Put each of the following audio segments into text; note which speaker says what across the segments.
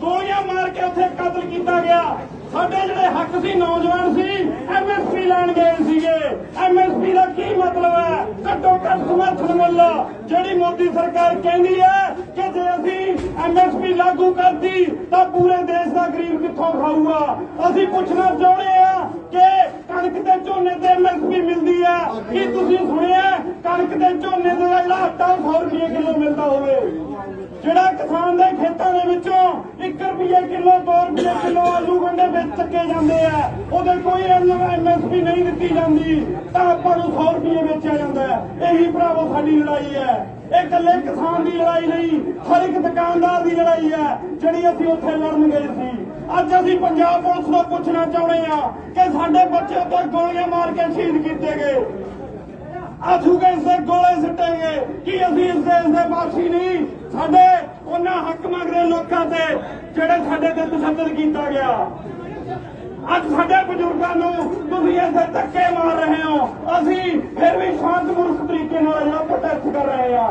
Speaker 1: ਗੋਲੀਆਂ ਮਾਰ ਕੇ ਉੱਥੇ ਕਤਲ ਕੀਤਾ ਗਿਆ। ਸਾਡੇ ਜਿਹੜੇ ਹੱਕ ਸੀ, ਨੌਜਵਾਨ ਸੀ ਐਮਐਸਪੀ ਲੈਣ ਗਏ ਸੀਗੇ। ਐਮਐਸਪੀ ਦਾ ਕੀ ਮਤਲਬ ਹੈ? ਘੱਟੋ ਘੱਟ ਸਮਰਥਨ ਮੁੱਲ ਜਿਹੜੀ ਮੋਦੀ ਸਰਕਾਰ ਕਹਿੰਦੀ ਹੈ ਕਿ ਜੇ ਅਸੀਂ ਐਮਐਸਪੀ ਲਾਗੂ ਕਰਦੀ ਤਾਂ ਪੂਰੇ ਦੇਸ਼ ਦਾ ਗਰੀਬ ਕਿੱਥੋਂ ਖਾਊਗਾ? ਅਸੀਂ ਪੁੱਛਣਾ ਚਾਹੁੰਦੇ ਆ ਕਿ ਕਣਕ ਤੇ ਝੋਨੇ ਤੇ ਐਮਐਸਪੀ ਮਿਲਦੀ ਹੈ। ਕੀ ਤੁਸੀਂ ਸੁਣਿਆ ਕਣਕ ਤੇ ਝੋਨੇ ਦਾ ਜਿਹੜਾ ਆਟਾ 100 ਰੁਪਏ ਕਿਲੋ ਮਿਲਦਾ ਹੋਵੇ। ਜਿਹੜਾ ਕਿਸਾਨ ਦੇ ਖੇਤਾਂ ਦੇ ਵਿੱਚੋਂ ਰੁਪਏ ਕਿਲੋ 2 ਰੁਪਏ ਕਿਲੋ ਆਲੂ ਗੰਡੇ ਵਿੱਚ ਚੱਕੇ ਜਾਂਦੇ ਆ। ਉਹਦੇ ਕੋਈ ਐਮਐਸਪੀ ਨਹੀਂ ਦਿੱਤੀ ਜਾਂਦੀ। ਤਾਂ ਆਪਾਂ ਨੂੰ 100 ਰੁਪਏ ਵੇਚਿਆ ਜਾਂਦਾ ਹੈ। ਇਹੀ ਭਰਾਵੋ ਸਾਡੀ ਲੜਾਈ ਹੈ। ਇਹ ਇਕੱਲੇ ਕਿਸਾਨ ਦੀ ਲੜਾਈ ਨਹੀਂ, ਹਰ ਇੱਕ ਦੁਕਾਨਦਾਰ ਦੀ ਲੜਾਈ ਹੈ, ਜਿਹੜੀ ਅਸੀਂ ਉੱਥੇ ਲੜਨ ਗਏ ਸੀ। ਅੱਜ ਅਸੀਂ ਪੰਜਾਬ ਪੁਲਿਸ ਨੂੰ ਪੁੱਛਣਾ ਚਾਹੁੰਦੇ ਆ ਕਿ ਸਾਡੇ ਬੱਚੇ ਉੱਤੇ ਗੋਲੀਆਂ ਮਾਰ ਕੇ ਸ਼ਹੀਦ ਕੀਤੇ ਗਏ। ਆਜੂਗੇ ਇਸ ਦੇ ਗੋਲੇ ਸਿੱਟੇਗੇ। ਕਿ ਅਸੀਂ ਇਸ ਦੇਸ਼ ਦੇ ਵਾਸੀ ਨਹੀਂ? ਸਾਡੇ ਉਹਨਾਂ ਹੱਕ ਮੰਗਦੇ ਲੋਕਾਂ ਤੇ ਜਿਹੜੇ ਸਾਡੇ ਤੇ ਤਸ਼ੱਦਦ ਕੀਤਾ ਗਿਆ। ਅੱਜ ਸਾਡੇ ਬਜ਼ੁਰਗਾਂ ਨੂੰ ਤੁਸੀਂ ਇੱਥੇ ਧੱਕੇ ਮਾਰ ਰਹੇ ਹੋ। ਅਸੀਂ ਫਿਰ ਵੀ ਸ਼ਾਂਤਮੂਰਖ ਤਰੀਕੇ ਨਾਲ ਜਿਹੜਾ ਪ੍ਰੋਟੈਸਟ ਕਰ ਰਹੇ ਆ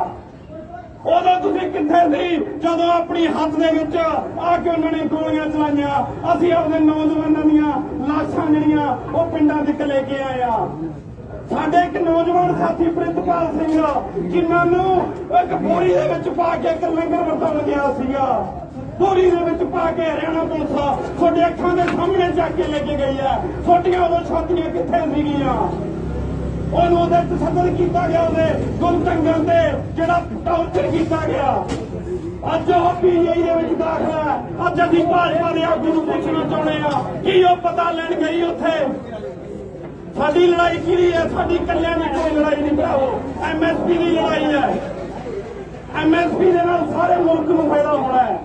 Speaker 1: ਉਦੋਂ ਤੁਸੀਂ ਕਿੱਥੇ ਸੀ? ਜਦੋਂ ਆਪਣੀ ਹੱਥ ਦੇ ਵਿੱਚ ਆ ਕੇ ਉਹਨਾਂ ਨੇ ਗੋਲੀਆਂ ਚਲਾਈਆਂ। ਅਸੀਂ ਆਪਣੇ ਨੌਜਵਾਨਾਂ ਦੀਆਂ ਲਾਸ਼ਾਂ ਜਿਹੜੀਆਂ ਉਹ ਪਿੰਡਾਂ ਤੱਕ ਲੈ ਕੇ ਆਏ ਆ ਸਾਡੇ ਇੱਕ ਨੌਜਵਾਨ ਸਾਥੀ ਪ੍ਰਿਤਪਾਲ ਸਿੰਘ ਜਿਨ੍ਹਾਂ ਨੂੰ ਇੱਕ ਬੋਰੀ ਦੇ ਵਿੱਚ ਪਾ ਕੇ ਇੱਕ ਲੰਗਰ ਵਰਤਾਉਣ ਗਿਆ ਸੀਗਾ। ਬੋਰੀ ਦੇ ਵਿੱਚ ਪਾ ਕੇ ਹਰਿਆਣਾ ਪੁਲਿਸ ਤੁਹਾਡੇ ਅੱਖਾਂ ਦੇ ਸਾਹਮਣੇ ਚੱਕ ਕੇ ਲੈ ਕੇ ਗਈ ਹੈ ਛੋਟੀਆਂ ਉਦੋਂ ਛਾਤੀਆਂ ਕਿੱਥੇ ਸੀਗੀਆਂ? ਉਹਨੂੰ ਉਹਦੇ ਤਸੱਦਦ ਕੀਤਾ ਗਿਆ ਉਹਦੇ ਗੁੰਟੰਗਾਂ ਤੇ, ਜਿਹੜਾ ਟੌਰਚਰ ਕੀਤਾ ਗਿਆ। ਅੱਜ ਉਹ ਪੀਜੀਆਈ ਦੇ ਵਿੱਚ ਦਾਖਲਾ ਹੈ ਅੱਜ ਅਸੀਂ ਭਾਜਪਾ ਦੇ ਆਗੂ ਨੂੰ ਪੁੱਛਣਾ ਚਾਹੁੰਦੇ ਆ, ਕੀ ਉਹ ਪਤਾ ਲੈਣ ਗਈ ਉੱਥੇ? ਸਾਡੀ ਲੜਾਈ ਕਿਹੜੀ ਹੈ? ਸਾਡੀ ਕੱਲਿਆਂ ਦੀ ਕੋਈ ਲੜਾਈ ਨਹੀਂ ਭਰਾਵੋ। ਐਮਐਸਪੀ ਦੀ ਲੜਾਈ ਹੈ। ਐਮਐਸਪੀ ਦੇ ਨਾਲ ਸਾਰੇ ਮੁਲਕ ਨੂੰ ਫਾਇਦਾ ਹੋਣਾ ਹੈ।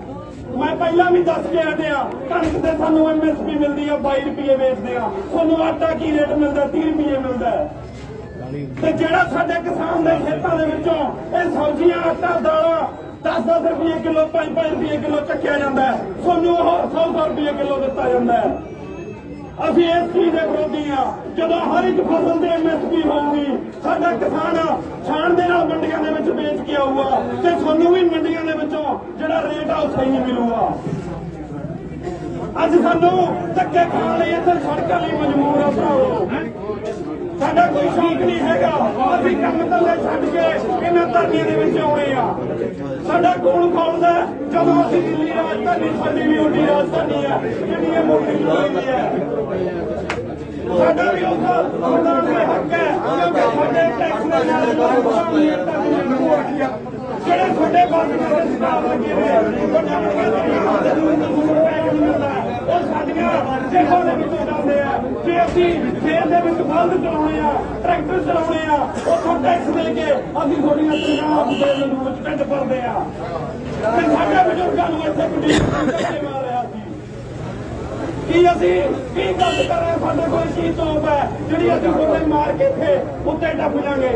Speaker 1: ਮੈਂ ਪਹਿਲਾਂ ਵੀ ਦੱਸ ਕੇ ਹਟਿਆ, ਕਣਕ ਤੇ ਸਾਨੂੰ ਐਮਐਸਪੀ ਮਿਲਦੀ ਆ 22 ਰੁਪਏ ਵੇਚਦੇ ਆ। ਤੁਹਾਨੂੰ ਆਟਾ ਕੀ ਰੇਟ ਮਿਲਦਾ? 30 ਰੁਪਏ ਮਿਲਦਾ ਤੇ ਜਿਹੜਾ ਸਾਡੇ ਕਿਸਾਨ ਦੇ ਖੇਤਾਂ ਦੇ ਵਿੱਚੋਂ ਇਹ ਸਬਜ਼ੀਆਂ, ਆਟਾ, ਦਾਲਾਂ 10-10 ਰੁਪਏ ਕਿਲੋ 5-5 ਰੁਪਏ ਕਿਲੋ ਚੱਕਿਆ ਜਾਂਦਾ ਹੈ। ਤੁਹਾਨੂੰ ਉਹ 100 ਰੁਪਏ ਕਿਲੋ ਦਿੱਤਾ ਜਾਂਦਾ ਹੈ। ਅਸੀਂ ਇਸ ਚੀਜ਼ ਦੇ ਵਿਰੋਧੀ ਆ। ਜਦੋਂ ਹਰ ਇੱਕ ਫਸਲ ਦੇ ਐਮਐਸਪੀ ਹੋਊਗੀ ਸਾਡਾ ਕਿਸਾਨ ਛਾਣ ਦੇ ਨਾਲ ਮੰਡੀਆਂ ਦੇ ਵਿੱਚ ਵੇਚ ਕੇ ਆਊਗਾ ਤੇ ਤੁਹਾਨੂੰ ਵੀ ਮੰਡੀਆਂ ਦੇ ਵਿੱਚੋਂ ਜਿਹੜਾ ਰੇਟ ਆ ਉਹ ਸਹੀ ਮਿਲੂਗਾ। ਅੱਜ ਸਾਨੂੰ ਧੱਕੇ ਖਾਣ ਲਈ ਇੱਥੇ ਸੜਕਾਂ ਲਈ ਮਜਬੂਰ ਆ ਭਰਾਵੋ। ਸਾਡਾ ਕੋਈ ਸ਼ੌਂਕ ਨਹੀਂ ਹੈਗਾ। ਅਸੀਂ ਕੰਮ ਧੰਦੇ ਛੱਡ ਕੇ ਇਹਨਾਂ ਧਰਨੀਆਂ ਦੇ ਵਿੱਚ ਆਉਣੇ ਆ। ਸਾਡਾ ਕੋਲ ਖੋਲਦਾ ਜਦੋਂ ਅਸੀਂ ਦਿੱਲੀ ਰਾਜਧਾਨੀ ਸਾਡੀ ਵੀ ਉੱਡੀ ਰਾਜਧਾਨੀ ਹੈ, ਜਿਹੜੀ ਇਹ ਮੋਟੀ ਹੋਈ ਹੈ। ਸਾਡਾ ਵੀ ਉਸ ਸੰਵਿਧਾਨ ਦਾ ਹੱਕ ਹੈ। ਸਾਡੇ ਟੈਕਸ ਦੇ ਨਾਲ ਜਿਹੜੇ ਤੁਹਾਡੇ ਬਾਜ਼ੀਆਂ ਦੇ ਸਟਾਫ ਲੱਗੇ ਹੋਏ ਆ ਉਹ ਸਾਡੀਆਂ ਜੇਬਾਂ ਦੇ ਵਿੱਚੋਂ ਜਾਂਦੇ ਆ ਜੇ ਅਸੀਂ ਜੇਲ੍ਹ ਦੇ ਵਿੱਚ ਬੰਦ ਚਲਾਉਣੇ ਆ, ਟਰੈਕਟਰ ਚਲਾਉਣੇ ਆ ਉੱਥੋਂ ਟੈਕਸ ਦੇ ਕੇ ਅਸੀਂ ਤੁਹਾਡੀਆਂ ਪੰਜਾਬ ਦੇ ਨੂੰ ਵਿੱਚ ਪਿੰਡ ਭਰਦੇ ਆ। ਤੇ ਸਾਡੇ ਬਜ਼ੁਰਗਾਂ ਨੂੰ ਇੱਥੇ ਕੁੜੀ ਕੱਟੇ ਸੀ। ਕੀ ਅਸੀਂ ਕੀ ਗੱਲ ਕਰ ਰਹੇ ਸਾਡੇ ਕੋਲ ਕੀ ਤੋਪ ਹੈ, ਜਿਹੜੀ ਅਸੀਂ ਤੁਹਾਡੇ ਮਾਰ ਕੇ ਇੱਥੇ ਉੱਤੇ ਟੱਪ ਜਾਾਂਗੇ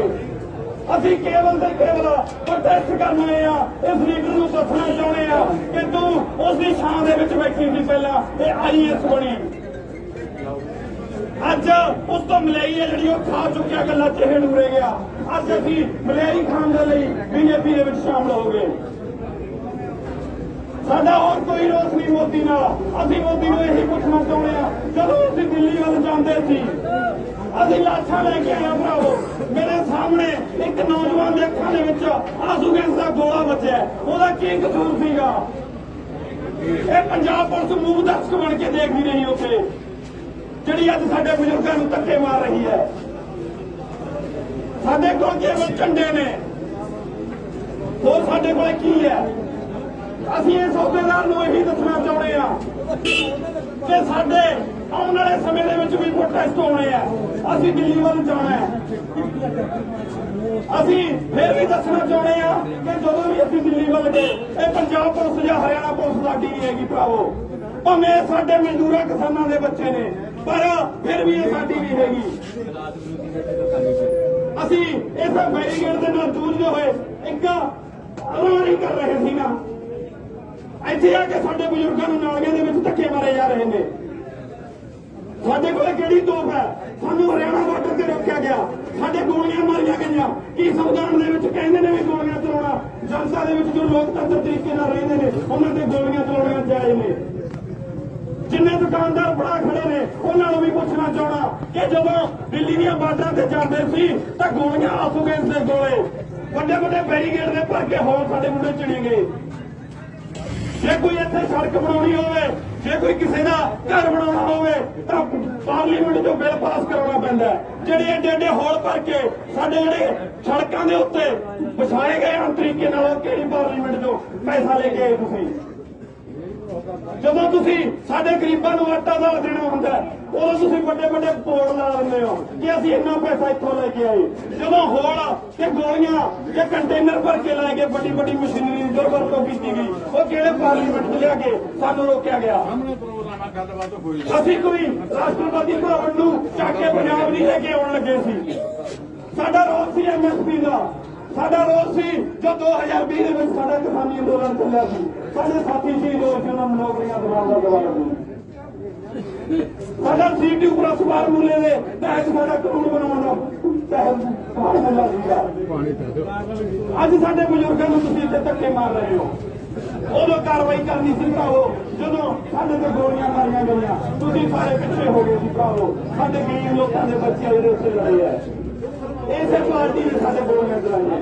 Speaker 1: ਅਸੀਂ ਕੇਵਲ ਤੇ ਕੇਵਲ ਪ੍ਰੋਟੈਸਟ ਕਰਨ ਆ, ਇਸ ਲੀਡਰ ਨੂੰ ਦੱਸਣਾ ਚਾਹੁੰਦੇ ਆ ਕਿ ਤੂੰ ਉਸ ਦੀ ਛਾਂ ਦੇ ਵਿੱਚ ਬੈਠੀ ਸੀ ਪਹਿਲਾਂ ਤੇ ਆਈਐਸ ਬਣੀ। ਅੱਜ ਉਸ ਤੋਂ ਮਲਾਈ ਹੈ ਜਿਹੜੀ ਉਹ ਖਾ ਚੁੱਕਿਆ ਗੱਲਾਂ ਚਿਹੜ ਉਰੇ ਗਿਆ। ਅੱਜ ਅਸੀਂ ਮਲਾਈ ਖਾਣ ਦੇ ਲਈ ਬੀਜੇਪੀ ਦੇ ਵਿੱਚ ਸ਼ਾਮਲ ਹੋ ਗਏ। ਸਾਡਾ ਹੋਰ ਕੋਈ ਰੋਸ ਨਹੀਂ ਮੋਦੀ ਨਾਲ। ਅਸੀਂ ਮੋਦੀ ਨੂੰ ਇਹੀ ਪੁੱਛਣਾ ਚਾਹੁੰਦੇ ਆ ਜਦੋਂ ਅਸੀਂ ਦਿੱਲੀ ਵੱਲ ਜਾਂਦੇ ਸੀ, ਅਸੀਂ ਲਾਸ਼ਾਂ ਲੈ ਕੇ ਆਏ ਭਰਾਵੋ। ਮੇਰੇ ਸਾਹਮਣੇ ਇੱਕ ਨੌਜਵਾਨ ਦੇ ਅੱਖਾਂ ਦੇ ਵਿੱਚ ਆਂਸੂ ਗੈਸ ਦਾ ਗੋਲਾ ਵੱਜਿਆ ਉਹਦਾ ਕੀ ਕਸੂਰ ਸੀਗਾ? ਇਹ ਪੰਜਾਬ ਪੁਲਿਸ ਮੂਵ ਦਰਸ਼ਕ ਬਣ ਕੇ ਦੇਖਦੀ ਰਹੀ ਉੱਥੇ। ਜਿਹੜੀ ਅੱਜ ਸਾਡੇ ਬਜ਼ੁਰਗਾਂ ਨੂੰ ਧੱਕੇ ਮਾਰ ਰਹੀ ਹੈ। ਸਾਡੇ ਕੋਲ ਕੇਵਲ ਝੰਡੇ ਨੇ? ਹੋਰ ਸਾਡੇ ਕੋਲ ਕੀ ਹੈ? ਅਸੀਂ ਇਸ ਸੌਦੇਦਾਰ ਨੂੰ ਇਹੀ ਦੱਸਣਾ ਚਾਹੁੰਦੇ ਆ ਕਿ ਸਾਡੇ ਆਉਣ ਵਾਲੇ ਸਮੇਂ ਦੇ ਵਿੱਚ ਵੀ ਪ੍ਰੋਟੈਸਟ ਹੋਣੇ ਆ। ਅਸੀਂ ਦਿੱਲੀ ਵੱਲ ਜਾਣਾ ਹੈ। ਅਸੀਂ ਫਿਰ ਵੀ ਦੱਸਣਾ ਚਾਹੁੰਦੇ ਆ ਕਿ ਜਦੋਂ ਵੀ ਅਸੀਂ ਦਿੱਲੀ ਵੱਲ ਗਏ, ਇਹ ਪੰਜਾਬ ਪੁਲਿਸ ਜਾਂ ਹਰਿਆਣਾ ਪੁਲਿਸ ਸਾਡੀ ਨਹੀਂ ਹੈਗੀ ਭਰਾਵੋ। ਭਾਵੇਂ ਸਾਡੇ ਮਜ਼ਦੂਰਾਂ ਕਿਸਾਨਾਂ ਦੇ ਬੱਚੇ ਨੇ, ਪਰ ਫਿਰ ਵੀ ਇਹ ਸਾਡੀ ਨਹੀਂ ਹੈਗੀ। ਅਸੀਂ ਇਸ ਬੈਰੀਗੇਡ ਦੇ ਨਾਲ ਜੂਝਦੇ ਹੋਏ, ਇੱਕ ਅਲਾਰੀ ਕਰ ਰਹੇ ਸੀ ਨਾ। ਇੱਥੇ ਆ ਕੇ ਸਾਡੇ ਬਜ਼ੁਰਗਾਂ ਨੂੰ ਨਾਲੀਆਂ ਦੇ ਵਿੱਚ ਧੱਕੇ ਮਾਰੇ ਜਾ ਰਹੇ ਨੇ। ਸਾਡੇ ਕੋਲ ਕਿਹੜੀ ਤੋਪ ਹੈ? ਸਾਨੂੰ ਹਰਿਆਣਾ ਬਾਰਡਰ ਤੇ ਰੋਕਿਆ ਗਿਆ। ਸਾਡੇ ਗੋਲੀਆਂ ਮਾਰੀਆਂ ਗਈਆਂ। ਕੀ ਸੰਵਿਧਾਨ ਦੇ ਵਿੱਚ ਕਹਿੰਦੇ ਨੇ ਵੀ ਗੋਲੀਆਂ ਚਲਾਉਣਾ? ਜਨਤਾ ਦੇ ਵਿੱਚ ਜੋ ਲੋਕਤੰਤਰ ਤਰੀਕੇ ਨਾਲ ਰਹਿੰਦੇ ਨੇ, ਉਹਨਾਂ ਤੇ ਗੋਲੀਆਂ ਚਲਾਉਣੀਆਂ ਜਾਇਜ਼ ਨੇ। ਜਿੰਨੇ ਦੁਕਾਨਦਾਰ ਬੜਾ ਖੜੇ ਨੇ, ਉਹਨਾਂ ਨੂੰ ਵੀ ਪੁੱਛਣਾ ਚਾਹਣਾ ਕਿ ਜਦੋਂ ਦਿੱਲੀ ਦੀਆਂ ਬਾਰਡਰਾਂ ਤੇ ਜਾਂਦੇ ਸੀ, ਤਾਂ ਗੋਲੀਆਂ ਆਸੂਗੇ ਦੇ ਗੋਲੇ। ਵੱਡੇ ਵੱਡੇ ਬੈਰੀਗੇਡ ਦੇ ਭਰ ਕੇ ਹੋਰ ਸਾਡੇ ਮੁੰਡੇ ਚਿਣੇ ਗਏ। ਜੇ ਕੋਈ ਇੱਥੇ ਸੜਕ ਬਣਾਉਣੀ ਹੋਵੇ, ਜੇ ਕੋਈ ਕਿਸੇ ਦਾ ਘਰ ਬਣਾਉਣਾ ਹੋਵੇ, ਤਾਂ ਪਾਰਲੀਮੈਂਟ ਚੋਂ ਬਿੱਲ ਪਾਸ ਕਰਾਉਣਾ ਪੈਂਦਾ ਜਿਹੜੇ ਏਡੇ ਏਡੇ ਹੋਲ ਭਰ ਕੇ ਸਾਡੇ ਜਿਹੜੇ ਸੜਕਾਂ ਦੇ ਉੱਤੇ ਵਿਛਾਏ ਗਏ ਹਨ, ਤਰੀਕੇ ਨਾਲ ਉਹ ਕਿਹੜੀ ਪਾਰਲੀਮੈਂਟ ਚੋਂ ਪੈਸਾ ਲੈ ਕੇ ਆਏ ਤੁਸੀਂ? ਜਦੋਂ ਤੁਸੀਂ ਸਾਡੇ ਗਰੀਬਾਂ ਨੂੰ ਆਟਾ ਦਾਲ ਦੇਣਾ ਹੁੰਦਾ ਉਦੋਂ ਤੁਸੀਂ ਵੱਡੇ ਵੱਡੇ ਬੋਰਡ ਲਾ ਦਿੰਦੇ ਹੋ ਕਿ ਅਸੀਂ ਇੰਨਾ ਪੈਸਾ ਇੱਥੋਂ ਲੈ ਕੇ ਆਏ। ਜਦੋਂ ਹੋਲ ਤੇ ਗੋਲੀਆਂ ਤੇ ਕੰਟੇਨਰ ਭਰ ਕੇ ਲੈ ਕੇ ਵੱਡੀ ਵੱਡੀ ਮਸ਼ੀਨਰੀ ਦੀ ਵਰਤੋਂ ਕੀਤੀ ਗਈ ਉਹ ਕਿਹੜੇ ਪਾਰਲੀਮੈਂਟ 'ਚ ਲਿਆ ਕੇ ਸਾਨੂੰ ਰੋਕਿਆ ਗਿਆ? ਅਸੀਂ ਕੋਈ ਰਾਸ਼ਟਰਪਤੀ ਭਵਨ ਨੂੰ ਚੱਕ ਕੇ ਪੰਜਾਬ ਨਹੀਂ ਲੈ ਕੇ ਆਉਣ ਲੱਗੇ ਸੀ। ਸਾਡਾ ਰੋਸ ਸੀ ਐਮਐਸਪੀ ਦਾ। ਸਾਡਾ ਰੋਸ ਸੀ, ਜੋ 2020 ਦੇ ਵਿੱਚ ਸਾਡਾ ਕਿਸਾਨੀ ਅੰਦੋਲਨ ਚੱਲਿਆ ਸੀ। ਸਾਡੇ ਸਾਥੀ ਸ਼ਹੀਦ ਹੋਏ ਸੀ ਨੂੰ ਨੌਕਰੀਆਂ ਦਿਵਾਉਣ ਦਾ ਜਵਾਬ ਦਿੱਤਾ ਸਾਡਾ ਸੀਟੂ ਪ੍ਰੈਸ ਬਾਰ ਮੁੱਲੇ ਦੇ ਤਹਿਤ ਸਾਡਾ ਕਾਨੂੰਨ ਬਣਾਉਣ ਦਾ ਤਹਿਤ ਫਾਰਮੂਲਾ ਸੀਗਾ। ਅੱਜ ਸਾਡੇ ਬਜ਼ੁਰਗਾਂ ਨੂੰ ਤੁਸੀਂ ਇੱਥੇ ਧੱਕੇ ਮਾਰ ਰਹੇ ਹੋ। ਉਦੋਂ ਕਾਰਵਾਈ ਕਰਨੀ ਸੀ ਭਰਾਵੋ, ਜਦੋਂ ਸਾਡੇ ਤੇ ਗੋਲੀਆਂ ਮਾਰੀਆਂ ਗਈਆਂ, ਤੁਸੀਂ ਸਾਰੇ ਪਿੱਛੇ ਹੋ ਗਏ ਸੀ ਭਰਾਵੋ। ਸਾਡੇ ਗਰੀਬ ਲੋਕਾਂ ਦੇ ਬੱਚੇ ਜਿਹੜੇ ਉੱਥੇ ਲੜੇ ਆ। ਇਸੇ ਪਾਰਟੀ ਨੇ ਸਾਡੇ ਗੋਲੀਆਂ ਚਲਾਈਆਂ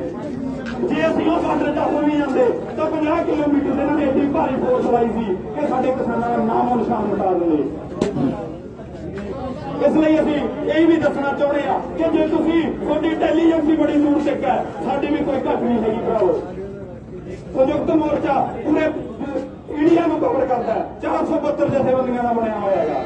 Speaker 1: ਜੇ ਅਸੀਂ ਉਹ ਬਾਰਡਰ ਤੱਕ ਨਹੀਂ ਜਾਂਦੇ, ਤਾਂ 50 ਕਿਲੋਮੀਟਰ ਦੇ ਨਾਲ ਏਡੀ ਭਾਰੀ ਫੋਰਸ ਲਾਈ ਸੀ ਕਿ ਸਾਡੇ ਕਿਸਾਨਾਂ ਦਾ ਨਾਮੋ ਨਿਸ਼ਾਨ ਮਿਟਾ ਦਿੰਦੇ। ਇਸ ਲਈ ਅਸੀਂ ਇਹ ਵੀ ਦੱਸਣਾ ਚਾਹੁੰਦੇ ਆ ਕਿ ਜੇ ਤੁਸੀਂ ਤੁਹਾਡੀ ਇੰਟੈਲੀਜੈਂਸ ਵੀ ਬੜੀ ਦੂਰ ਤੱਕ ਹੈ, ਸਾਡੀ ਵੀ ਕੋਈ ਘੱਟ ਨਹੀਂ ਹੈਗੀ ਭਰਾਵੋ। ਸੰਯੁਕਤ ਮੋਰਚਾ ਪੂਰੇ ਇੰਡੀਆ ਨੂੰ ਕਵਰ ਕਰਦਾ ਹੈ। 472 ਜਥੇਬੰਦੀਆਂ ਦਾ ਬਣਿਆ ਹੋਇਆ ਹੈਗਾ।